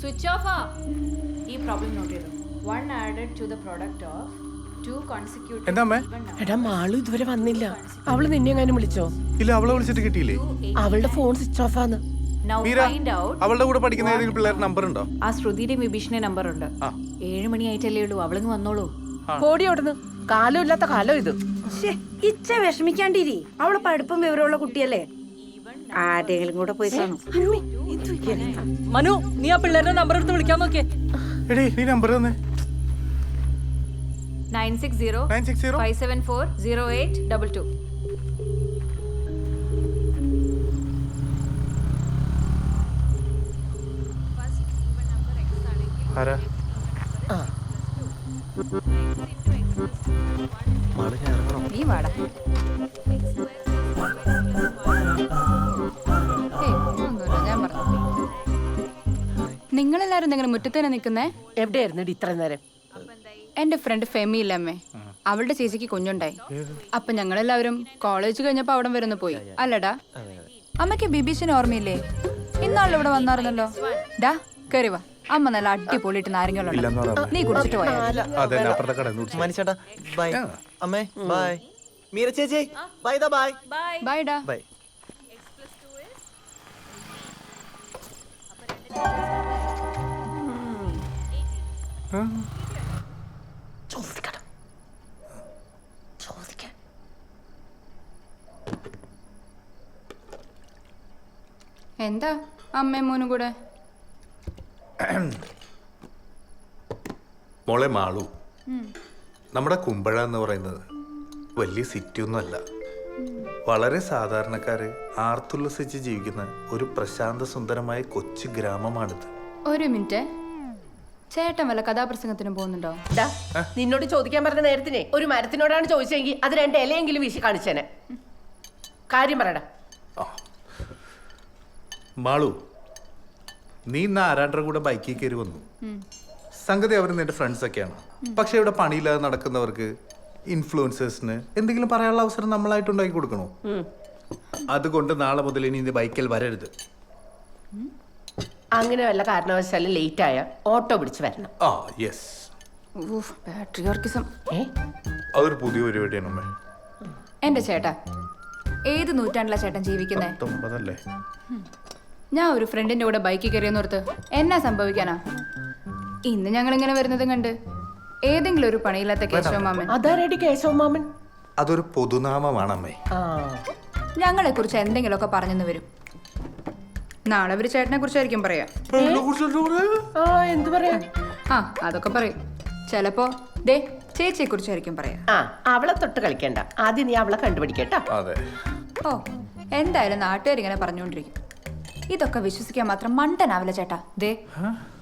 Switch off ഈ problem note ചെയ്തു. One added to the product of two consecutive എന്താ അമ്മേ? എടാ മാളു ഇതുവരെ വന്നില്ല. അവൾ നിന്നെ എങ്ങാനും വിളിച്ചോ? ഇല്ല അവളെ വിളിച്ചിട്ട് കിട്ടിയില്ലേ? അവളുടെ ഫോൺ സ്വിച്ച് ഓഫ് ആണ് അവളുടെ കൂടെ പഠിക്കുന്ന ഏതെങ്കിലും പിള്ളേരുടെ നമ്പർ ഉണ്ടോ? ആ ശ്രുതിയുടെ വിഭീഷണ നമ്പർ ഉണ്ട്. ആ. ഏഴ് മണി ആയിട്ടല്ലേ ഉള്ളൂ അവളിങ് വന്നോളൂ. കോടി ഓടുന്നു. കാലം ഇല്ലാത്ത കാലം ഇത്. ഇച്ച വിഷമിക്കാണ്ടിരി. അവൾ പഠിപ്പും വിവരമുള്ള കുട്ടിയല്ലേ? ആരെങ്കിലും കൂടെ പോയി കാണും. മനു നീ ആ പിള്ളേരുടെ നമ്പർ എടുത്ത് വിളിക്കാൻ നോക്കിയേ. എടേ നീ നമ്പർ തന്നെ. Nine six zero nine six zero five seven four zero eight double two ആരാ? നീ വാടാ. നിങ്ങളെല്ലാരും ഇങ്ങനെ മുറ്റത്ത് തന്നെ നിൽക്കുന്നേ? എവിടെയായിരുന്നു ഇത്ര നേരം? എന്റെ ഫ്രണ്ട് ഫെമി ഇല്ലമ്മേ അവളുടെ ചേച്ചിക്ക് കുഞ്ഞുണ്ടായി. അപ്പൊ ഞങ്ങളെല്ലാവരും കോളേജ് കഴിഞ്ഞപ്പോ അവിടെ വരുന്നു പോയി. അല്ലടാ. അമ്മയ്ക്ക് ബിബീഷിന് ഓർമ്മയില്ലേ? ഇന്നാളിൽ ഇവിടെ വന്നായിരുന്നല്ലോ. ഡാ കേറി വാ. അമ്മ നല്ല അടിപൊളിയിട്ട് നാരങ്ങളുണ്ട് നീ കുടിച്ചിട്ട് പോയാ? ബൈ. അമ്മേ ബൈ. മീര ചേച്ചി ബൈ ബൈ. ബൈ ഡാ. ബൈ. ചോദിക്കണം ചോദിക്കാൻ എന്താ അമ്മയും മോനും കൂടെ? മോളെ മാളു നമ്മുടെ കുമ്പഴ എന്ന് പറയുന്നത് വലിയ സിറ്റി ഒന്നുമല്ല വളരെ സാധാരണക്കാര് ആർത്തുല്ലസിച്ച് ജീവിക്കുന്ന ഒരു പ്രശാന്ത സുന്ദരമായ കൊച്ചു ഗ്രാമമാണിത്. ഒരു മിനിറ്റ്. ചേട്ടൻ വല്ല കഥാപ്രസംഗത്തിനും പോകുന്നുണ്ടോ? നിന്നോട് ചോദിക്കാൻ പറഞ്ഞ നേരത്തിനെ ഒരു മരത്തിനോടാണ് ചോദിച്ചെങ്കിൽ അത് രണ്ട് ഇലയെങ്കിലും വീശി കാണിച്ചേനെ. കാര്യം പറയടാ. മാളു നീ ഇന്ന് ആരാണ്ടരുടെ കൂടെ ബൈക്കിൽ കയറി വന്നു. സംഗതി അവർ നിന്റെ ഫ്രണ്ട്സ് ഒക്കെയാണ്. പക്ഷെ ഇവിടെ പണിയില്ലാതെ നടക്കുന്നവർക്ക് ഇൻഫ്ലുവൻസേഴ്സിന് എന്തെങ്കിലും പറയാനുള്ള അവസരം നമ്മളായിട്ട് ഉണ്ടാക്കി കൊടുക്കണോ? അതുകൊണ്ട് നാളെ മുതൽ ഇനി ഇത് ബൈക്കിൽ വരരുത്. അങ്ങനെ വല്ല കാരണവശാലും ലേറ്റ് ആയ ഓട്ടോ പിടിച്ച് വരണം. ആ യെസ് ബാറ്ററി ഓർക്കിസം ഏ? അതൊരു പുതിയ പരിപാടിയാണ് അമ്മേ. എന്റെ ചേട്ടാ ഏത് നൂറ്റാണ്ടിലാ ചേട്ടൻ ജീവിക്കുന്നേ? പത്തൊമ്പതല്ലേ? ഞാൻ ഒരു ഫ്രണ്ടിന്റെ കൂടെ ബൈക്കിൽ കയറിയെന്നോർത്ത് എന്നാ സംഭവിക്കാനാ? ഇന്ന് ഞങ്ങൾ ഇങ്ങനെ വരുന്നതും കണ്ട്. ഏതെങ്കിലും ഒരു പണിയില്ലാത്ത കേശവമാമൻ. അതാരടി കേശവ മാമൻ അതൊരു പൊതുനാമമാണ് അമ്മേ. ആ. ഞങ്ങളെ കുറിച്ച് എന്തെങ്കിലുമൊക്കെ പറഞ്ഞെന്ന് വരും. നാളെ അവർ ചേട്ടനെ കുറിച്ചായിരിക്കും പറയാ. ആ എന്തു പറയാ? ആ അതൊക്കെ പറയും. ചിലപ്പോ ദേ ചേച്ചിയെ കുറിച്ചായിരിക്കും പറയാ. ആ അവളെ തൊട്ട് കളിക്കണ്ട. ആദ്യം നീ അവളെ കണ്ടുപിടിക്കട്ടോ അതെ. ഓ എന്തായാലും നാട്ടുകാരിങ്ങനെ പറഞ്ഞുകൊണ്ടിരിക്കും ഇതൊക്കെ വിശ്വസിക്കാൻ മാത്രം മണ്ടനാവില്ല ചേട്ടാ. ദേ.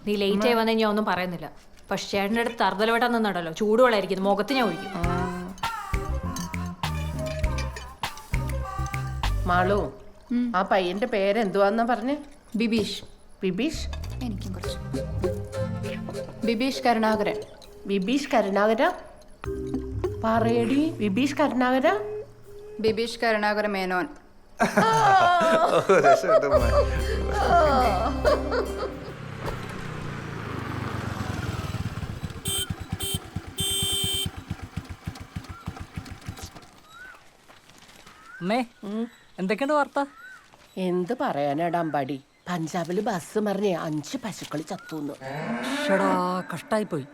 നീ ലേറ്റ് ആയി വന്നാൽ ഞാൻ ഒന്നും പറയുന്നില്ല. പക്ഷെ ചേട്ടന്റെ അടുത്ത് തറുതലവട്ടം നിന്നുണ്ടല്ലോ. ചൂടുവെള്ളമായിരിക്കും മുഖത്ത് ഞാൻ ഒഴിക്കും. മാളു ആ പയ്യന്റെ പേരെന്തുവാന്നാ പറഞ്ഞേ? ബിബീഷ്. ബിബീഷ്? എനിക്കും കുറച്ച്. ബിബീഷ് കരുണാകരൻ. ബിബീഷ് കരുണാകര? പറയടി. ബിബീഷ് കരുണാകര? ബിബീഷ് കരുണാകര മേനോൻ. അമ്മേ എന്തൊക്കെയുണ്ട് വാർത്ത? എന്ത് പറയാനാടാ അമ്പാടി. പഞ്ചാബിൽ ബസ് മറിഞ്ഞേ അഞ്ച് പശുക്കൾ ചത്തുന്നു. ഷടാ കഷ്ടായി പോയി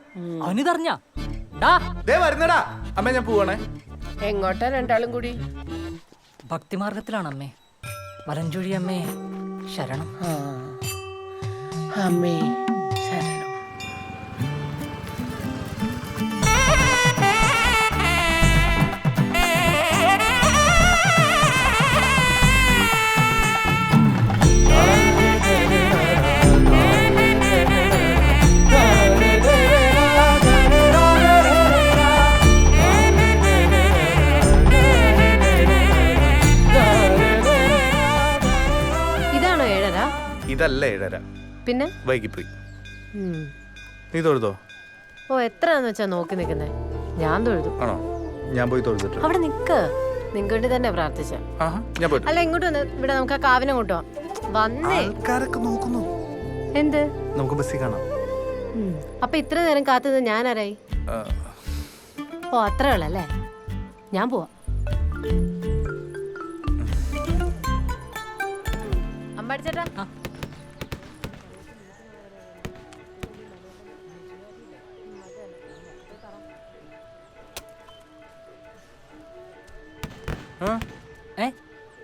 അവനിതറിഞ്ഞ. ദേ വരുന്നടാ. അമ്മ ഞാൻ പോവാണേ. എങ്ങോട്ടാ രണ്ടാളും കൂടി? ഭക്തിമാർഗത്തിലാണ് അമ്മേ വലഞ്ചുഴി അമ്മേ ശരണം. അമ്മേ. ഇതല്ല ഏഴര. പിന്നെ? വൈകിപ്പോയി. നീ തൊഴുതോ? ഓ എത്രയാന്ന് വെച്ചാ നോക്കി നിൽക്കുന്നേ ഞാൻ തൊഴുതു. ആണോ? ഞാൻ പോയി തൊഴുതിട്ട്. അവിടെ നിക്ക്. നിങ്ങൾക്ക് തന്നെ പ്രാർത്ഥിച്ച. ഞാൻ പോയിട്ട് അല്ല ഇങ്ങോട്ട് വന്ന് ഇവിടെ നമുക്ക് ആ കാവിനെ കൊണ്ടുപോവാം വന്നേ. ആൾക്കാരൊക്കെ നോക്കുന്നു. എന്ത്? നമുക്ക് ബസ്സിൽ കാണാം. അപ്പൊ ഇത്ര നേരം കാത്തത് ഞാൻ ആരായി ഓ അത്രേ ഉള്ളല്ലേ ഞാൻ പോവാ. അമ്പടിച്ചേട്ടാ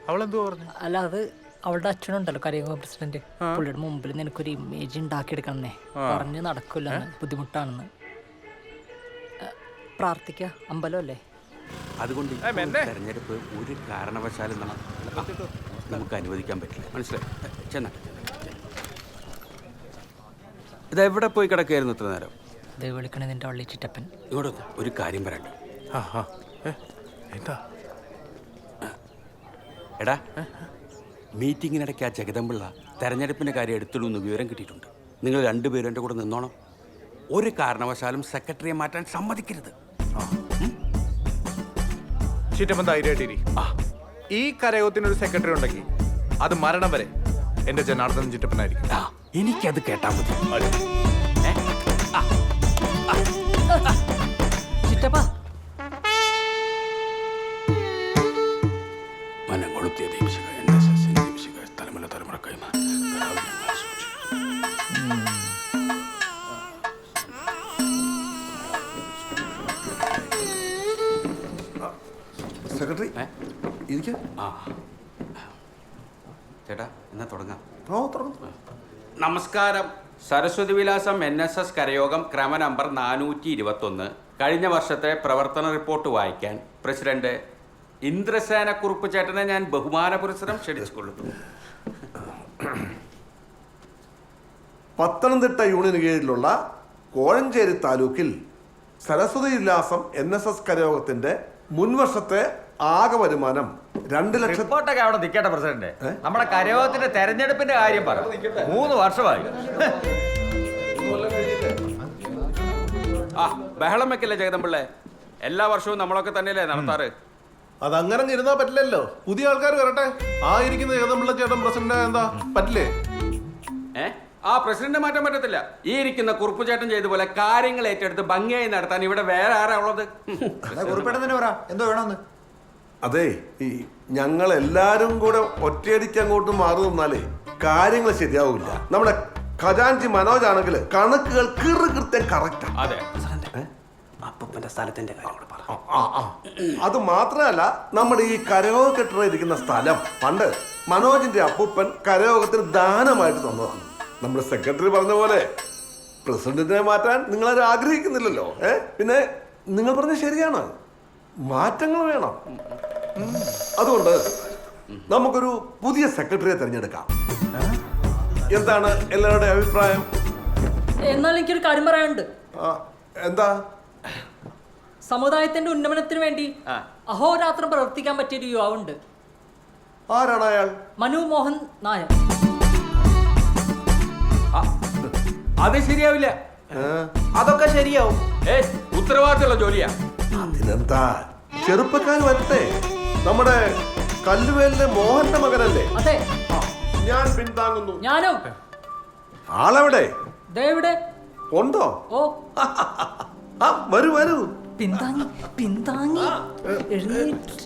അവളെന്തോ പറഞ്ഞു? അല്ല അത് അവളുടെ അച്ഛനുണ്ടല്ലോ കരയോഗ പ്രസിഡന്റ്. പുള്ളിയുടെ മുമ്പിൽ നിനക്കൊരു ഇമേജ് ഉണ്ടാക്കിയെടുക്കണമെന്നേ. പറഞ്ഞ് നടക്കില്ല ബുദ്ധിമുട്ടാണെന്ന്. പ്രാർത്ഥിക്ക. അമ്പലമല്ലേ? അതുകൊണ്ട് തെരഞ്ഞെടുപ്പ് ഒരു കാരണവശാലും നമുക്ക് അനുവദിക്കാൻ പറ്റില്ല. മനസ്സിലായി. ചെന്ന ഇത് എവിടെ പോയി കിടക്കുകയായിരുന്നു ഇത്ര നേരം? ഇത് വിളിക്കണേ നിന്റെ വള്ളി ചിറ്റപ്പൻ. ഇങ്ങോട്ട് വന്ന്. ഒരു കാര്യം പറയണ്ട എന്താ? എടാ മീറ്റിങ്ങിനിടയ്ക്ക് ആ ജഗദമ്പിള്ള തെരഞ്ഞെടുപ്പിന്റെ കാര്യം എടുത്തുള്ളൂ എന്ന് വിവരം കിട്ടിയിട്ടുണ്ട്. നിങ്ങൾ രണ്ടുപേരും എന്റെ കൂടെ നിന്നോണം. ഒരു കാരണവശാലും സെക്രട്ടറിയെ മാറ്റാൻ സമ്മതിക്കരുത്. ചുറ്റപ്പം ധൈര്യമായിട്ടിരി ഈ കരയോഗത്തിനൊരു സെക്രട്ടറി ഉണ്ടെങ്കിൽ അത് മരണം വരെ എന്റെ ജനാർദ്ദൻ ചുറ്റപ്പനായിരിക്കും എനിക്കത് കേട്ടാ മതി. ചിറ്റപ്പ ഇരിക്ക. ആ. ചേട്ടാ എന്നാ തുടങ്ങാം. ഓ തുറന്നു നമസ്കാരം. Saraswathi Vilasam N S S കരയോഗം ക്രമ നമ്പർ നാനൂറ്റി ഇരുപത്തൊന്ന് കഴിഞ്ഞ വർഷത്തെ പ്രവർത്തന റിപ്പോർട്ട് വായിക്കാൻ പ്രസിഡന്റ് ഇന്ദ്രസേന കുറുപ്പ് ചേട്ടനെ ഞാൻ ബഹുമാന പുരസ്സരം ക്ഷണിച്ചുകൊള്ളുന്നു. പത്തനംതിട്ട യൂണിയന് കീഴിലുള്ള കോഴഞ്ചേരി താലൂക്കിൽ Saraswathi Vilasam N S S കരയോഗത്തിന്റെ മുൻവർഷത്തെ ആകെ വരുമാനം രണ്ട് ലക്ഷം റിപ്പോർട്ടൊക്കെ അവിടെ നിൽക്കട്ടെ പ്രസിഡന്റ്. നമ്മുടെ കരയോഗത്തിന്റെ തെരഞ്ഞെടുപ്പിന്റെ കാര്യം പറ. മൂന്ന് വർഷമായി. ആ ബഹളം വെക്കല്ലേ ജഗദമ്പിള്ളേ എല്ലാ വർഷവും നമ്മളൊക്കെ തന്നെയല്ലേ നടത്താറ്? അങ്ങനെ ഇരുന്നാ പറ്റില്ലല്ലോ. പുതിയ ആൾക്കാർ വരട്ടെ. ആയിരിക്കുന്ന ഇരിക്കുന്ന ഏതമ്പിള്ള ചേട്ടൻ പ്രസിഡന്റ് എന്താ? പറ്റില്ലേ? ഏ? ആ പ്രസിഡന്റ് മാറ്റാൻ പറ്റത്തില്ല. ഈ ഇരിക്കുന്ന കുറുപ്പ് ചേട്ടൻ ചെയ്ത പോലെ കാര്യങ്ങൾ ഏറ്റെടുത്ത് ഭംഗിയായി നടത്താൻ ഇവിടെ വേറെ ആരാ ഉള്ളത്? ഹും. അതെ ഈ ഞങ്ങൾ എല്ലാരും കൂടെ ഒറ്റയടിക്ക് അങ്ങോട്ട് മാറി നിന്നാലേ കാര്യങ്ങൾ ശരിയാവില്ല. നമ്മുടെ ഖജാൻജി മനോജ് ആണെങ്കിൽ കണക്കുകൾ കിറു കൃത്യം കറക്റ്റാ അതെ. അപ്പൂപ്പന്റെ സ്ഥലത്തിന്റെ കാര്യം കൂടെ പറ. ആ, ആ. അത് മാത്രമല്ല നമ്മുടെ ഈ കരയോഗ കെട്ടിടം ഇരിക്കുന്ന സ്ഥലം. പണ്ട് മനോജിന്റെ അപ്പൂപ്പൻ കരയോഗത്തിന് ദാനമായിട്ട് തന്നതാണ്. നമ്മുടെ സെക്രട്ടറി പറഞ്ഞ പോലെ പ്രസിഡന്റിനെ മാറ്റാൻ നിങ്ങളാരും ആഗ്രഹിക്കുന്നില്ലല്ലോ. ഏ? പിന്നെ നിങ്ങൾ പറഞ്ഞ ശരിയാണ്. മാറ്റങ്ങൾ വേണം. അതുകൊണ്ട് നമുക്കൊരു പുതിയ സെക്രട്ടറിയെ തിരഞ്ഞെടുക്കാം. എന്താണ് എല്ലാവരുടെ അഭിപ്രായം? എന്നാൽ എനിക്കൊരു കാര്യം പറയാനുണ്ട്. എന്താ? സമുദായത്തിന്റെ ഉന്നമനത്തിന് വേണ്ടി അഹോരാത്രം പ്രവർത്തിക്കാൻ പറ്റിയ ഒരു യുവാവുണ്ട്. ആരാണ് അയാൾ? മനു മോഹൻ നായർ. അത് ശരിയാവില്ല? അതൊക്കെ ശരിയാവും. ഏ ഉത്തരവാദിത്തമുള്ള ജോലിയാ. അതിനെന്താ? ചെറുപ്പക്കാർ വരട്ടെ. നമ്മുടെ കല്ലുവേലിലെ മോഹന്റെ മകനല്ലേ? അതെ. ഞാൻ പിന്താങ്ങുന്നു ഞാനോ? ആളെവിടെ? ദേ ഇവിടെ. ഉണ്ടോ? ഓ. ആ വരൂ വരൂ. പിന്താങ്ങി പിന്താങ്ങി എഴുന്നേറ്റ്.